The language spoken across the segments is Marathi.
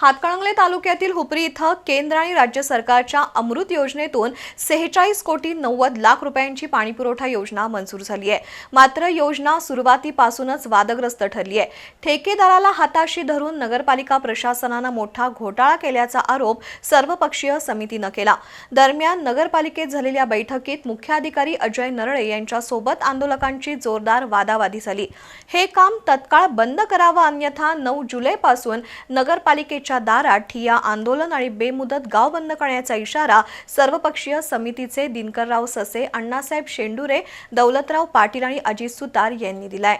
हातकणंगले तालुक्यातील हुपरी इथं केंद्र आणि राज्य सरकारच्या अमृत योजनेतून सेहेचाळीस कोटी नव्वद लाख रुपयांची पाणीपुरवठा योजना मंजूर झाली आहे. मात्र योजना सुरुवातीपासूनच वादग्रस्त ठरली आहे. ठेकेदाराला हाताशी धरून नगरपालिका प्रशासनानं मोठा घोटाळा केल्याचा आरोप सर्वपक्षीय समितीनं केला. दरम्यान नगरपालिकेत झालेल्या बैठकीत मुख्याधिकारी अजय नरळे यांच्यासोबत आंदोलकांची जोरदार वादावादी झाली. हे काम तत्काळ बंद करावं अन्यथा नऊ जुलैपासून नगरपालिकेच्या दारात ठिया आंदोलन आणि बेमुदत गाव बंद करण्याचा इशारा सर्वपक्षीय समितीचे दिनकरराव ससे अण्णासाहेब शेंडुरे दौलतराव पाटील आणि अजित सुतार यांनी दिलाय.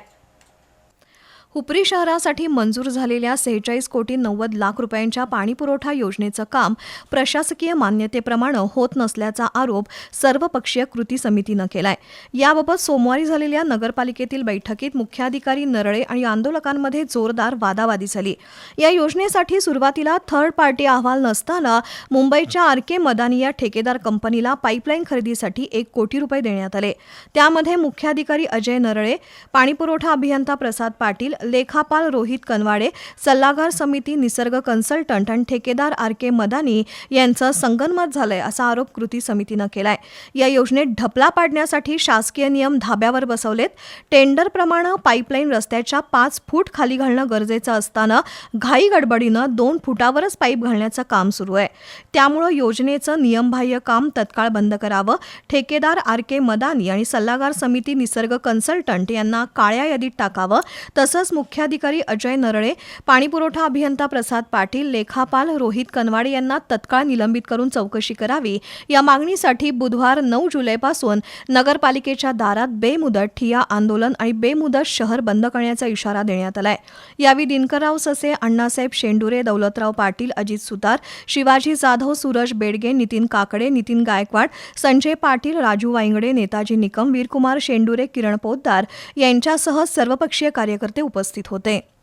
हुपरी शहरासाठी मंजूर झालेल्या सेहेचाळीस कोटी नव्वद लाख रुपयांच्या पाणीपुरवठा योजनेचं काम प्रशासकीय मान्यतेप्रमाणे होत नसल्याचा आरोप सर्वपक्षीय कृती समितीनं केलाय. याबाबत सोमवारी झालेल्या नगरपालिकेतील बैठकीत मुख्याधिकारी नरळे आणि आंदोलकांमध्ये जोरदार वादावादी झाली. या योजनेसाठी सुरुवातीला थर्ड पार्टी अहवाल नसताना मुंबईच्या आर के मदानी या ठेकेदार कंपनीला पाईपलाईन खरेदीसाठी एक कोटी रुपये देण्यात आले. त्यामध्ये मुख्याधिकारी अजय नरळे पाणीपुरवठा अभियंता प्रसाद पाटील लेखापाल रोहित कनवाडे सल्लागार समिती निसर्ग कन्सल्टंट आणि ठेकेदार आर के मदानी यांचं संगनमत झालंय असा आरोप कृती समितीनं केलाय. या योजनेत ढपला पाडण्यासाठी शासकीय नियम धाब्यावर बसवलेत. टेंडरप्रमाणे पाईपलाईन रस्त्याच्या पाच फूट खाली घालणं गरजेचं असताना घाई गडबडीनं दोन फुटावरच पाईप घालण्याचं काम सुरू आहे. त्यामुळं योजनेचं नियमबाह्य काम तत्काळ बंद करावं. ठेकेदार आर के मदानी आणि सल्लागार समिती निसर्ग कन्सल्टंट यांना काळ्या यादीत टाकावं. तसंच मुख्याधिकारी अजय नरळे पाणीपुरवठा अभियंता प्रसाद पाटील लेखापाल रोहित कनवाडे यांना तत्काळ निलंबित करून चौकशी करावी. या मागणीसाठी बुधवार नऊ जुलैपासून नगरपालिकेच्या दारात बेमुदत ठिया आंदोलन आणि बेमुदत शहर बंद करण्याचा इशारा देण्यात आलाय. यावेळी दिनकरराव ससे अण्णासाहेब शेंडुरे दौलतराव पाटील अजित सुतार शिवाजी जाधव सूरज बेडगे नितीन काकडे नितीन गायकवाड संजय पाटील राजू वायंगडे नेताजी निकम वीरकुमार शेंडुरे किरण पोद्दार यांच्यासह सर्वपक्षीय कार्यकर्ते उपस्थित होते.